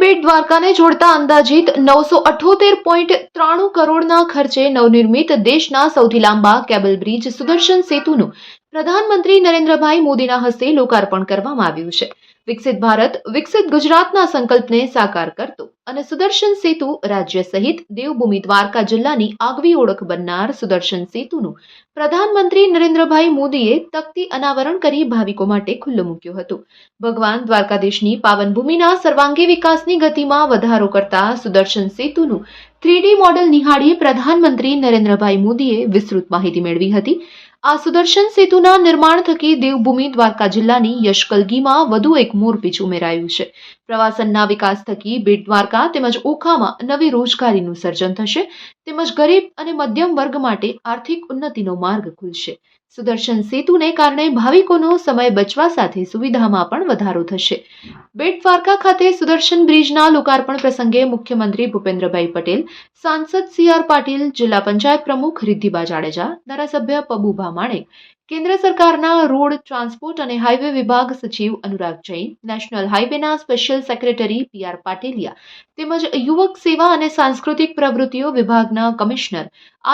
બેટ દ્વારકાને જોડતા અંદાજિત નવસો અઠોતેર પોઈન્ટ ત્રાણું કરોડના ખર્ચે નવનિર્મિત દેશના સૌથી લાંબા કેબલ બ્રિજ સુદર્શન સેતુનું પ્રધાનમંત્રી નરેન્દ્રભાઈ મોદીના હસ્તે લોકાર્પણ કરવામાં આવ્યું છે. વિકસિત ભારત, વિકસિત ગુજરાતના સંકલ્પને સાકાર કરતો અને સુદર્શન સેતુ રાજ્ય સહિત દેવભૂમિ દ્વારકા જિલ્લાની આગવી ઓળખ બનનાર સુદર્શન સેતુનું પ્રધાનમંત્રી નરેન્દ્રભાઈ મોદીએ તકતી અનાવરણ કરી ભાવિકો માટે ખુલ્લું મૂક્યું હતું. ભગવાન દ્વારકાધીશની પાવનભૂમિના સર્વાંગી વિકાસની ગતિમાં વધારો કરતા સુદર્શન સેતુનું થ્રીડી મોડેલ નિહાળી પ્રધાનમંત્રી નરેન્દ્રભાઈ મોદીએ વિસ્તૃત માહિતી મેળવી હતી. આ સુદર્શન સેતુના નિર્માણ થકી દેવભૂમિ દ્વારકા જિલ્લાની યશકલગીમાં વધુ એક મોરપીચ ઉમેરાયું છે. પ્રવાસનના વિકાસ થકી બેટ દ્વારકા તેમજ ઓખામાં નવી રોજગારીનું સર્જન થશે. તેમજ ગરીબ અને મધ્યમ વર્ગ માટે આર્થિક ઉન્નતિનો માર્ગ ખુલશે. સુદર્શન સેતુને કારણે ભાવિકોનો સમય બચવા સાથે સુવિધામાં પણ વધારો થશે. બેટ દ્વારકા ખાતે સુદર્શન બ્રિજના લોકાર્પણ પ્રસંગે મુખ્યમંત્રી ભૂપેન્દ્રભાઈ પટેલ, સાંસદ સી આર પાટીલ, જિલ્લા પંચાયત પ્રમુખ રિદ્ધિબા જાડેજા, ધારાસભ્ય પબુભા માણેક કેન્દ્ર સરકારના રોડ, ટ્રાન્સપોર્ટ અને હાઇવે વિભાગ સચિવ Anurag Jain, national હાઇવેના special secretary P R Pateliya તેમજ યુવક સેવા અને સાંસ્કૃતિક પ્રવૃત્તિઓ વિભાગના કમિશનર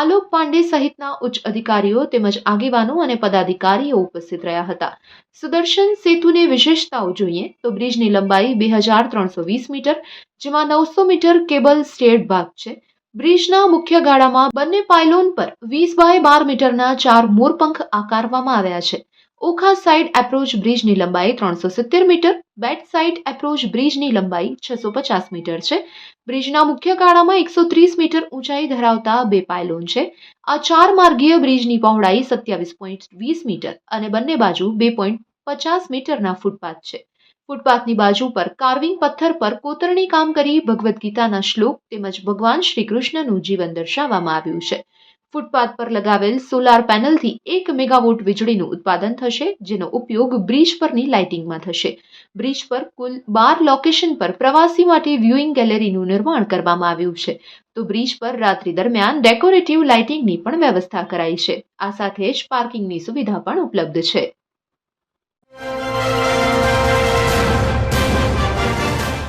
આલોક પાંડે સહિતના ઉચ્ચ અધિકારીઓ તેમજ આગેવાનો અને પદાધિકારીઓ ઉપસ્થિત રહ્યા હતા. સુદર્શન સેતુની વિશેષતાઓ જોઈએ તો બ્રિજની લંબાઈ બે હજાર ત્રણસો વીસ મીટર, જેમાં નવસો મીટર કેબલ સ્ટેડ ભાગ છે. બ્રિજના મુખ્ય ગાળામાં બંને પાયલોન પર વીસ બાય બાર મીટરના ચાર મોરપંખ આકારવામાં આવ્યા છે. ઓખા સાઇડ એપ્રોચ બ્રિજની લંબાઈ ત્રણસો સિત્તેર મીટર, બેટ સાઇડ એપ્રોચ બ્રિજની લંબાઈ છસો પચાસ મીટર છે. બ્રિજના મુખ્ય ગાળામાં એકસો ત્રીસ મીટર ઊંચાઈ ધરાવતા બે પાયલોન છે. આ ચાર માર્ગીય બ્રિજની પહોળાઈ સત્યાવીસ પોઈન્ટ વીસ મીટર અને બંને બાજુ બે પોઈન્ટ પચાસ મીટરના ફૂટપાથ છે. ફૂટપાથની બાજુ પર કાર્વિંગ પથ્થર પર કોતરણી કામ કરી ભગવદ્ ગીતાના શ્લોક તેમજ ભગવાન શ્રી કૃષ્ણનું જીવન દર્શાવવામાં આવ્યું છે. ફૂટપાથ પર લગાવેલ સોલાર પેનલથી એક મેગાવોટ વીજળીનું ઉત્પાદન થશે, જેનો ઉપયોગ બ્રિજ પરની લાઇટિંગમાં થશે. બ્રિજ પર કુલ બાર લોકેશન પર પ્રવાસી માટે વ્યુઇંગ ગેલેરીનું નિર્માણ કરવામાં આવ્યું છે. તો બ્રિજ પર રાત્રિ દરમિયાન ડેકોરેટિવ લાઇટિંગની પણ વ્યવસ્થા કરાઈ છે. આ સાથે જ પાર્કિંગની સુવિધા પણ ઉપલબ્ધ છે.